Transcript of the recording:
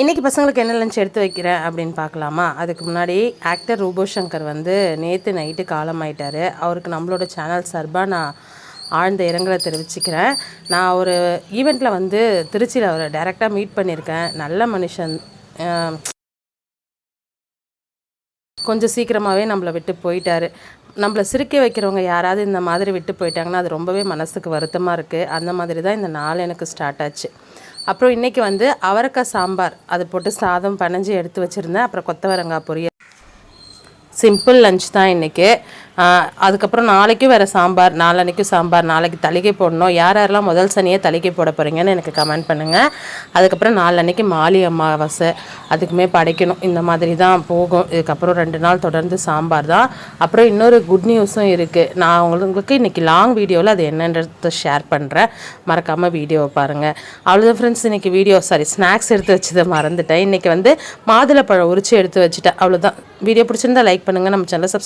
இன்றைக்கி பசங்களுக்கு என்ன லஞ்ச் எடுத்து வைக்கிறேன் அப்படின்னு பார்க்கலாமா? அதுக்கு முன்னாடி ஆக்டர் ரூபோ சங்கர் வந்து நேற்று நைட்டு காலமாயிட்டார். அவருக்கு நம்மளோட சேனல் சார்பாக நான் ஆழ்ந்த இரங்கலை தெரிவிச்சுக்கிறேன். நான் ஒரு ஈவெண்ட்டில் வந்து திருச்சியில் அவரை டைரெக்டாக மீட் பண்ணியிருக்கேன். நல்ல மனுஷன். கொஞ்சம் சீக்கிரமாகவே நம்மளை விட்டு போயிட்டார். நம்மளை சிரிக்க வைக்கிறவங்க யாராவது இந்த மாதிரி விட்டு போயிட்டாங்கன்னா அது ரொம்பவே மனசுக்கு வருத்தமாக இருக்குது அந்த மாதிரி தான் இந்த நாள் எனக்கு ஸ்டார்ட் ஆச்சு. அப்புறம் இன்றைக்கி வந்து அவரக்காய் சாம்பார். அது போட்டு சாதம் பனஞ்சு எடுத்து வச்சுருந்தேன். அப்புறம் கொத்தவரங்காய் பொரியல். சிம்பிள் லஞ்ச் தான் இன்றைக்கி அதுக்கப்புறம் நாளைக்கும் வேறு சாம்பார் நாளன்னைக்கும் சாம்பார் நாளைக்கு தளிகை போடணும். யார் யாரெல்லாம் முதல் சனியே தளிகை போட போகிறீங்கன்னு எனக்கு கமெண்ட் பண்ணுங்கள் அதுக்கப்புறம் நாளன்னைக்கு மாலி அமாவாசை அதுக்குமே படைக்கணும். இந்த மாதிரி தான் போகும். இதுக்கப்புறம் ரெண்டு நாள் தொடர்ந்து சாம்பார் தான். அப்புறம் இன்னொரு குட் நியூஸும் இருக்குது நான் உங்களுக்கு இன்றைக்கி லாங் வீடியோவில் அது என்னன்றதை ஷேர் பண்ணுறேன் மறக்காமல் வீடியோவை பாருங்கள் அவ்வளோதான் ஃப்ரெண்ட்ஸ் இன்றைக்கி வீடியோ சாரி ஸ்நாக்ஸ் எடுத்து வச்சதை மறந்துட்டேன். இன்றைக்கி வந்து மாதுளப்பழம் உரிச்சு எடுத்து வச்சுட்டேன். அவ்வளோதான் வீடியோ பிடிச்சிருந்தா லைக் பண்ணுங்கள் நம்ம சேனலை சப்ஸ்கிரைப்